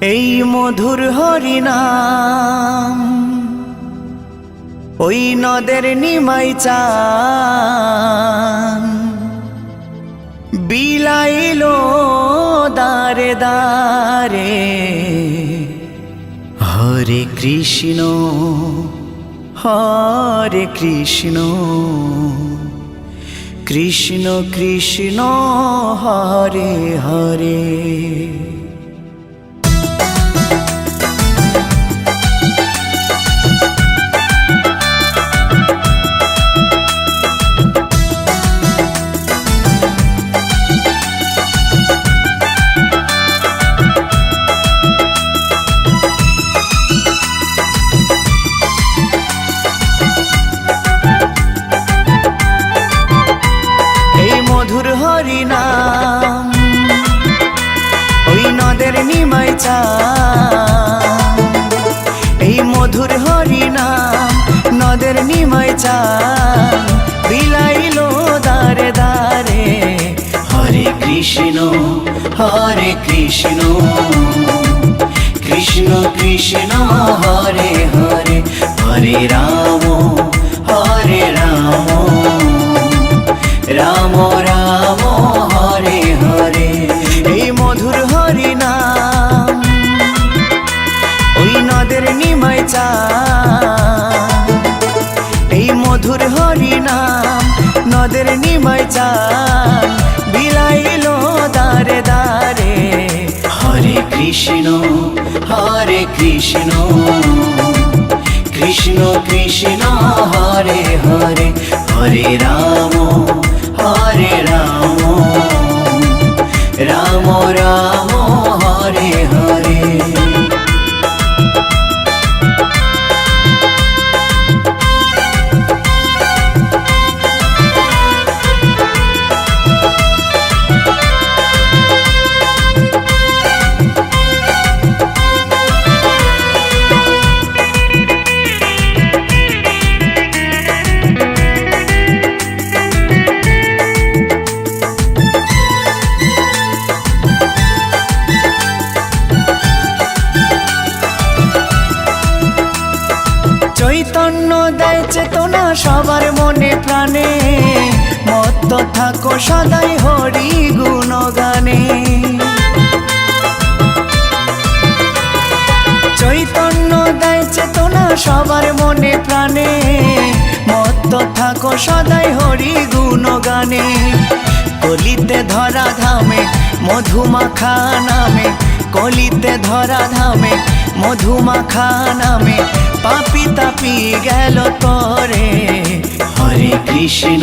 এই মধুর হরিনাম, ওই নদের নিমাই চান। বিলাইলো দারে দারে, হরে কৃষ্ণ হরে কৃষ্ণ। কৃষ্ণ কৃষ্ণ হরে হরে। চান। এই মধুর হরিনাম, নদের নিমাই চান। বিলাইলো দারে দারে হরে কৃষ্ণ হরে কৃষ্ণ। কৃষ্ণ কৃষ্ণ, হরে হরে হরে রাম। চান বিলাইল দারে দারে হরে কৃষ্ণ হরে কৃষ্ণ। কৃষ্ণ কৃষ্ণ, হরে হরে। হরে রাম হরে রাম। রাম রাম। থাকো সদাই হরি গুণগানে। চৈতন্য দেয় চেতনা সবার মনে প্রাণে। মত্ত থাকো সদাই হরি গুণগানে। কলিতে ধরা ধামে, মধুমাখা নামে। কলিতে ধরা ধামে, মধুমাখা নামে। পাপি তাপি গেল তরে। হরে কৃষ্ণ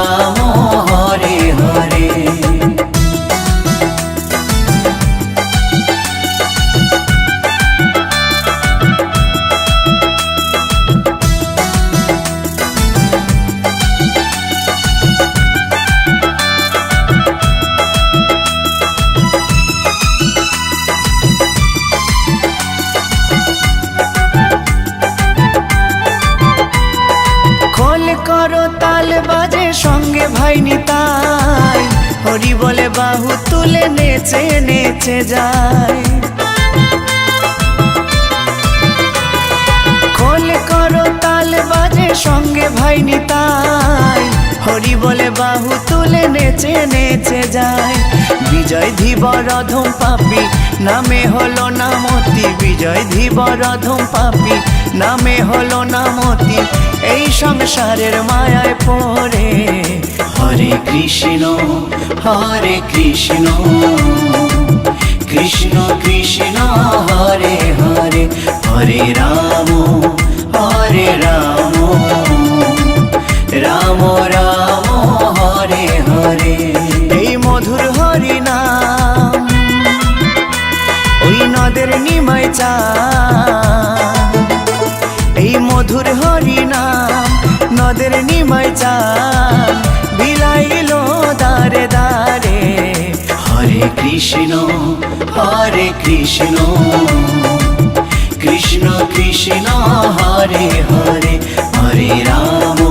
নেচে নেচে যায়। খোল করো তাল বাজে সঙ্গে ভাই নিতাই হরি বলে বাহু তুলে নেচে নেচে যায়। বিজয় ধীবর অধম পাপি, নামে হলো নামতি। বিজয় ধীবর অধম পাপি, নামে হলো নামতি। এই সংসারের মায়ায় পড়ে। হরে কৃষ্ণ হরে কৃষ্ণ কৃষ্ণ কৃষ্ণ, হরে হরে। হরে রাম হরে রাম। রাম রাম, হরে হরে। এই মধুর হরি নাম ওই নদের নিমাই চান। এই মধুর হরি নাম নদের নিমাই চান। বিলাইলো দারে দারে হরে কৃষ্ণ হরে কৃষ্ণ। কৃষ্ণ কৃষ্ণ, হরে হরে হরে রাম।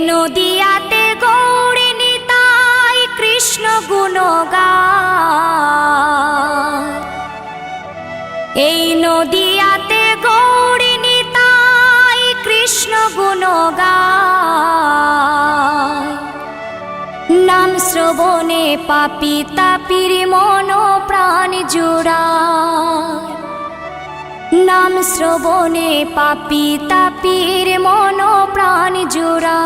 নদিয়াতে গৌরী নিতাই কৃষ্ণ গুণগান। এই নদিয়াতে গৌরী নিতাই কৃষ্ণ গুণগান। নাম শ্রবণে পাপি তাপির মন প্রাণ জোড়ায় নাম শ্রবণে পাপি তাপির মন প্রাণ জোড়া।